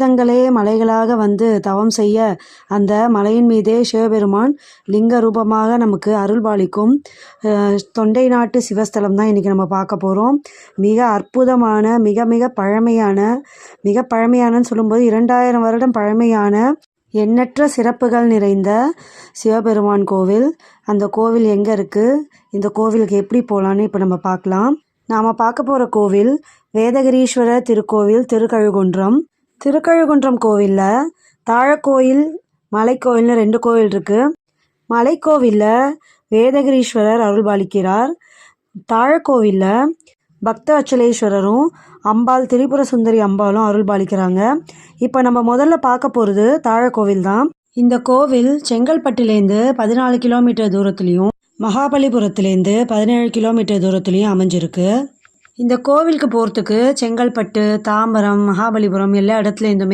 தீர்த்தங்களே மலைகளாக வந்து தவம் செய்ய அந்த மலையின் மீதே சிவபெருமான் லிங்க ரூபமாக நமக்கு அருள்பாலிக்கும். தொண்டை நாட்டு சிவஸ்தலம் தான் இன்றைக்கி நம்ம பார்க்க போகிறோம் மிக அற்புதமான மிக மிக பழமையான மிக பழமையானன்னு சொல்லும்போது இரண்டாயிரம் வருடம் பழமையான எண்ணற்ற சிறப்புகள் நிறைந்த சிவபெருமான் கோவில். அந்த கோவில் எங்கே இருக்குது இந்த கோவிலுக்கு எப்படி போகலான்னு இப்போ நம்ம பார்க்கலாம். நாம் பார்க்க போகிற கோவில் வேதகிரீஸ்வரர் திருக்கோவில் திருக்கழுகுன்றம். திருக்கழுகுன்றம் கோவிலில் தாழக்கோயில் மலைக்கோவில்னு ரெண்டு கோவில் இருக்குது மலைக்கோவிலில் வேதகிரீஸ்வரர் அருள்பாலிக்கிறார். தாழக்கோவிலில் பக்த அச்சலேஸ்வரரும் அம்பாள் திரிபுர சுந்தரி அம்பாளும் அருள்பாலிக்கிறாங்க. இப்போ நம்ம முதல்ல பார்க்க போகிறது தாழக்கோவில் தான். இந்த கோவில் செங்கல்பட்டுலேருந்து பதினாலு கிலோமீட்டர் தூரத்துலேயும் மகாபலிபுரத்துலேருந்து பதினேழு கிலோமீட்டர் தூரத்துலேயும் அமைஞ்சிருக்கு. இந்த கோவிலுக்கு போகிறதுக்கு செங்கல்பட்டு தாம்பரம் மகாபலிபுரம் எல்லா இடத்துலேருந்துமே